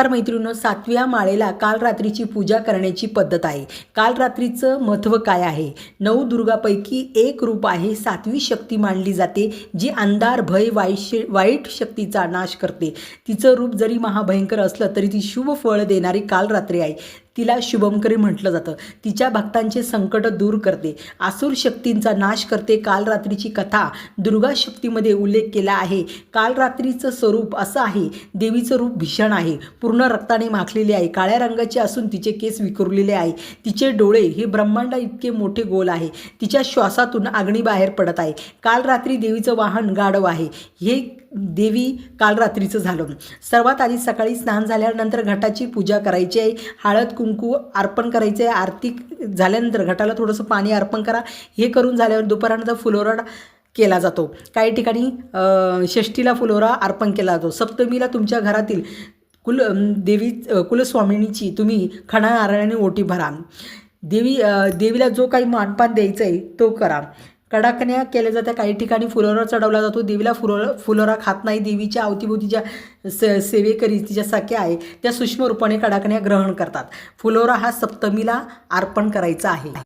नमस्कार मैत्रिणींनो सातव्या माळेला काल रात्रीची पूजा करण्याची पद्धत आहे. काल रात्रीचं महत्त्व काय आहे? नऊ दुर्गापैकी एक रूप आहे सातवी शक्ती मानली जाते जी अंधार भय वाईश वाईट शक्तीचा नाश करते. तिचं रूप जरी महाभयंकर असलं तरी ती शुभ फळ देणारी काल रात्री आहे. तिला शुभंकरी म्हटलं जातं. तिच्या भक्तांचे संकट दूर करते. आसुर शक्तींचा नाश करते काल रात्रीची कथा. दुर्गा शक्तीमध्ये उल्लेख केला आहे. काल रात्रीचं स्वरूप असं आहे. देवीचं रूप भीषण आहे. पूर्ण रक्ताने माखलेले आहे. काळ्या रंगाचे असून तिचे केस विखुरलेले आहे. तिचे डोळे हे ब्रह्मांडा इतके मोठे गोल आहे. तिच्या श्वासातून अग्नी बाहेर पडत आहे. काल रात्री देवीचं वाहन गाढव आहे. हे देवी काल रात्रीचं झालं. सर्वात आधी सकाळी स्नान झाल्यानंतर घटाची पूजा करायची आहे. हळद कुंकू अर्पण करायचे आहे आरती झाल्यानंतर घटाला थोडंसं पाणी अर्पण करा. हे करून झाल्यावर दुपारानंतर फुलोरा केला जातो. काही ठिकाणी षष्टीला फुलोरा अर्पण केला जातो. सप्तमीला तुमच्या घरातील कुल देवी कुलस्वामिनीची तुम्ही खणा नारळाने ओटी भरा. देवी देवीला जो काही मानपान द्यायचं आहे तो करा. कडाकण्या केल्या जात्या. काही ठिकाणी फुलोरा चढवला जातो. देवीला फुलोरा फुलोरा खात नाही. देवीच्या अवतीभोवतीच्या स सेवेकरी तिच्या सख्या आहे. त्या सूक्ष्म रूपाने कडाकण्या ग्रहण करतात. फुलोरा हा सप्तमीला अर्पण करायचा आहे.